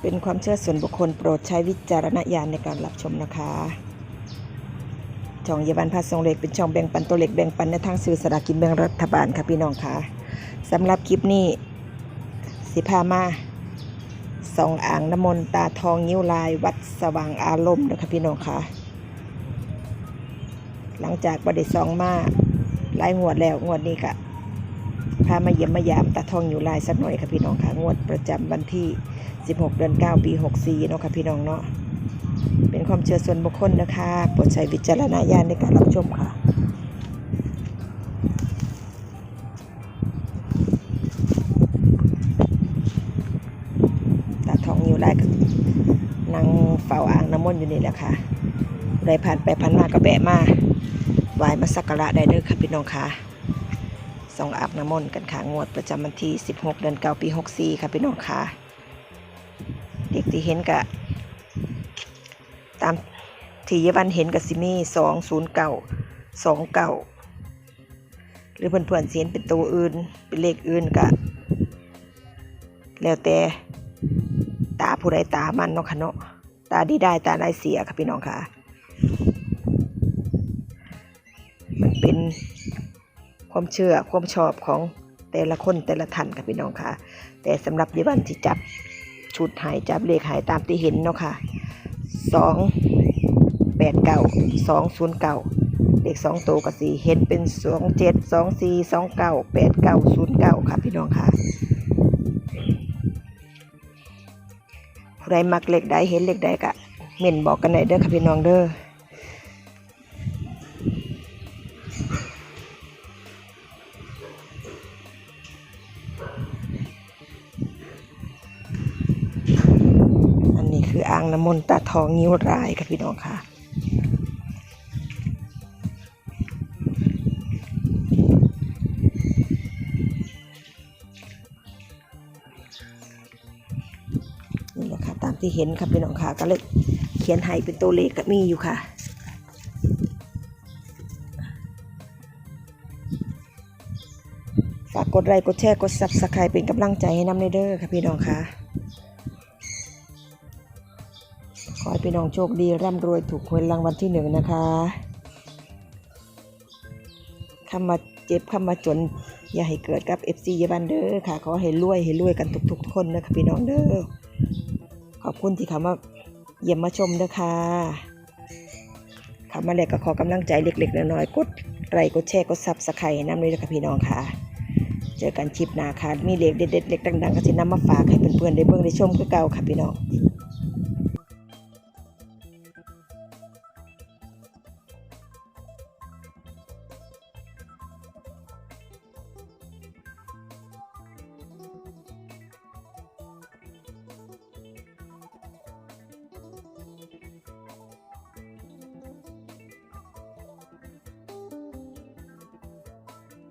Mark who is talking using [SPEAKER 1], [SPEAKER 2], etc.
[SPEAKER 1] เป็นความเชื่อส่วนบุคคลโปรดใช้วิจารณญาณในการรับชมนะคะช่องเยาวันพาทรงเล็กเป็นช่องแบ่งปันตัวเล็กแบ่งปันในทางสื่อสลารกินแบ่งรัฐบาลค่ะพี่น้องค่ะสำหรับคลิปนี้สิพามาสองอ่างน้ำมนต์ตาทองนิ้วลายวัดสว่างอารมณ์นะคะพี่น้องค่ะ หลังจากประเดซองมาหลายงวดแล้วงวดนี้ค่ะ พามาเยี่ยมมายามตาทองอยู่ลายสักหน่อยค่ะพี่น้องค่ะงวดประจำวันที่ 16 เดือน 9 ปี 64 เนาะค่ะพี่น้องเนาะเป็นความเชื่อส่วนบุคคลนะคะโปรดใช้วิจารณญาณในการรับชมค่ะตาทองอยู่ลายก็นั่งเฝ้าอ่างน้ำมนต์อยู่นี่แหละค่ะได้ผ่านไปผ่านมาก็แบะมาไหวมาสักการะได้เด้อค่ะพี่น้องค่ะ ส่องอาบน้ำมนต์กันค่ะงวดประจำวันที่ 16 เดือน9ปี 64 ค่ะพี่น้องค่ะ เด็กที่เห็นกะตามที่ยายวันเห็นกับซิมี่209 29หรือเพื่อนๆสิเห็นเป็นตัวอื่น เป็นเลขอื่นกะแล้วแต่ตาผู้ใดตามันเนาะค่ะเนาะตาดีได้ตาได้เสียค่ะพี่น้องค่ะ มันเป็น ความเชื่อความชอบของแต่ละคนแต่ละท่านค่ะพี่น้องค่ะ แต่สำหรับยาวันที่จับชุดหายจับเลขหายตามที่เห็นเนาะค่ะสองแปดเก้าสองศูนย์เก้าเลขสองตัวกับสี่เห็นเป็นสองเจ็ดสองสี่สองเก้าแปดเก้าศูนย์เก้าค่ะพี่น้องค่ะผู้ใดมักเลขใดเห็นเลขใดกะเม่นบอกกันหน่อยเด้อค่ะพี่น้องเด้อ นนี้คืออ่างน้ำมนต์ตาทองนิ้วรายค่ะพี่น้องค่ะนี่แหละค่ะตามที่เห็นค่ะพี่น้องค่ะก็เลยเขียนให้เป็นตัวเลขก็มีอยู่ค่ะฝากกดไลค์กดแชร์กดซับสไครป์เป็นกำลังใจให้น้ำในเด้อค่ะพี่น้องค่ะ พี่น้องโชคดีร่ำรวยถูกหวยรางวัลที่หนึ่งนะคะคำมาเจ็บคำมาจน อย่าให้เกิดกับ FC ยาบันเด้อค่ะ ขอให้รวยให้รวยกันทุกๆ คนนะคะพี่น้องเด้อขอบคุณที่เขามาเยี่ยมมาชมเด้อค่ะเขามาแล้วก็ขอกำลังใจเล็กๆน้อยๆกดไลค์กดแชร์กดซับสไครต์น้ำเลยนะคะพี่น้องค่ะเจอกันคลิปหน้าค่ะ มีเล็กเด็ดๆเล็กดังๆ ก็จะนำมาฝากให้เพื่อนๆได้เบิ่งได้ชมคือเก่าค่ะพี่น้อง